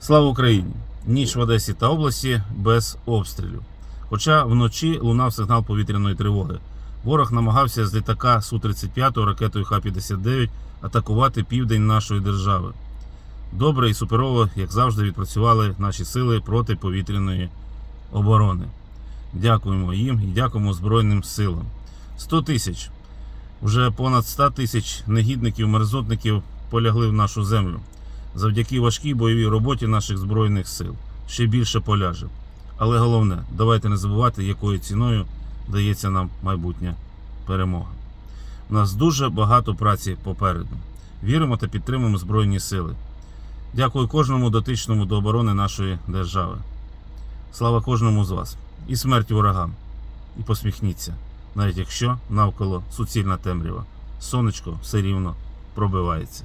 Слава Україні! Ніч в Одесі та області без обстрілів. Хоча вночі лунав сигнал повітряної тривоги. Ворог намагався з літака Су-35 ракетою Х-59 атакувати південь нашої держави. Добре і суперово, як завжди, відпрацювали наші сили протиповітряної оборони. Дякуємо їм і дякуємо Збройним силам. 100 тисяч, вже понад 100 тисяч негідників, мерзотників полягли в нашу землю завдяки важкій бойовій роботі наших збройних сил. Ще більше поляже. Але головне, давайте не забувати, якою ціною дається нам майбутня перемога. У нас дуже багато праці попереду. Віримо та підтримуємо Збройні сили. Дякую кожному дотичному до оборони нашої держави. Слава кожному з вас і смерть ворогам. І посміхніться, навіть якщо навколо суцільна темрява. Сонечко все рівно пробивається.